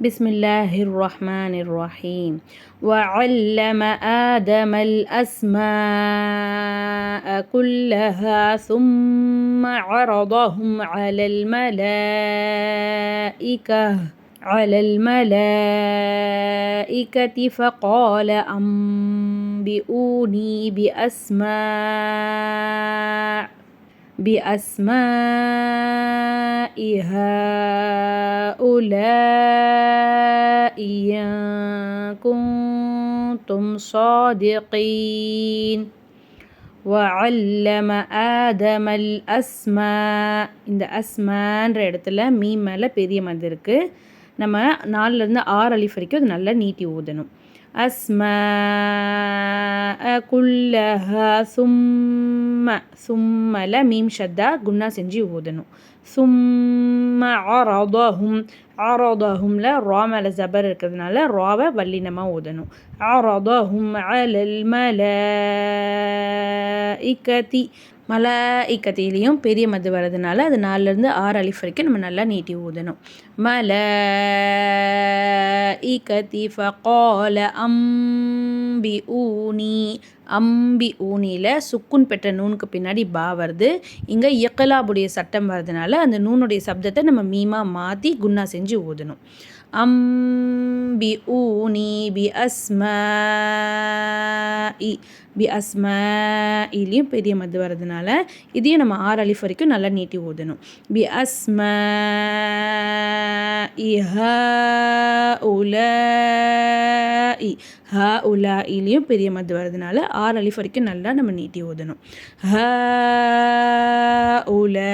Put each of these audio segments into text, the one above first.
بسم الله الرحمن الرحيم وعلم آدم الأسماء كلها ثم عرضهم على الملائكة على الملائكة فقال أنبئوني بأسماء بأسماء هؤلاء إن كنتم صادقين وعلم آدم الأسماء இந்த அஸ்மான்ற இடத்துல மீ மேலே பெரிய மது இருக்குது நம்ம நாலுலேருந்து ஆறு அலிஃப் வரைக்கும் அது நல்லா நீட்டி ஊதணும் அஸ்மா குல்லஹா சும்ம சும்மல மீம் ஷத்தா குன்னா செஞ்சு ஊதணும் சும்ம அரதஹும் அரதஹும்ல ரா மேலே ஜபர் இருக்கிறதுனால ராவை வல்லினமாக ஊதணும் அரதஹும் அலல் மல இக்கதி மல இக்கத்திலையும் பெரிய மது வர்றதுனால அது நாலுலேருந்து ஆறு அலிஃப் வரைக்கும் நம்ம நல்லா நீட்டி ஊதணும். மல இக்கத்தி ஃபகால அம்பி ஊனி அம்பி ஊனியில் சுக்குன் பெற்ற நூனுக்கு பின்னாடி பா வருது. இங்கே இயக்கலாபுடைய சட்டம் வர்றதுனால அந்த நூனுடைய சப்தத்தை நம்ம மீமாக மாற்றி குன்னா செஞ்சு ஊதணும். அம்பி ஊனி பி அஸ்மா பி இலையும் பெரிய மது வர்றதுனால இதையும் நம்ம ஆறு அலிஃப் வரைக்கும் நல்லா நீட்டி ஊதணும் பி அஸ்ம இஹ உல இ ஹ உலா இலையும் பெரிய மது வர்றதுனால ஆறு அலிஃப் வரைக்கும் நல்லா நம்ம நீட்டி ஊதணும் ஹ உலா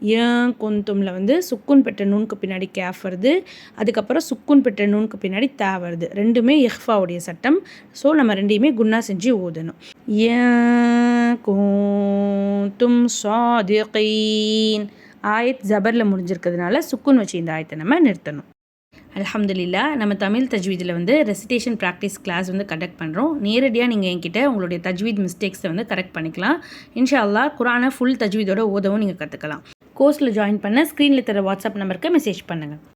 ஏன் குந்தும்ல வந்து சுக்குன் பெற்ற நூனுக்கு பின்னாடி கேஃப் வருது அதுக்கப்புறம் சுக்குன் பெற்ற நூனுக்கு பின்னாடி தே வருது. ரெண்டுமே எஹ்ஃபாவுடைய சட்டம். ஸோ நம்ம ரெண்டையுமே குன்னா செஞ்சு ஓதணும். ஏன் குந்தும் சாதிகீன். ஆயத் ஜபரில் முடிஞ்சிருக்கிறதுனால சுக்குன் வச்சு இந்த ஆயத்தை நம்ம நிறுத்தணும். அலமதுல்லா நம்ம தமிழ் தஜ்வீதில் வந்து ரெசிடேஷன் ப்ராக்டிஸ் கிளாஸ் வந்து கண்டக்ட் பண்ணுறோம் நேரடியாக நீங்கள் என்கிட்ட உங்களுடைய தஜ்வீத் மிஸ்டேக்ஸை வந்து கரெக்ட் பண்ணிக்கலாம். இன்ஷா அல்லாஹ் குரானை ஃபுல் தஜ்வீதோட ஓதவும் நீங்கள் கற்றுக்கலாம் கோர்ஸில் ஜாயின் பண்ண ஸ்க்ரீனில் தர வாட்ஸ்அப் நம்பருக்கு மெசேஜ் பண்ணுங்கள்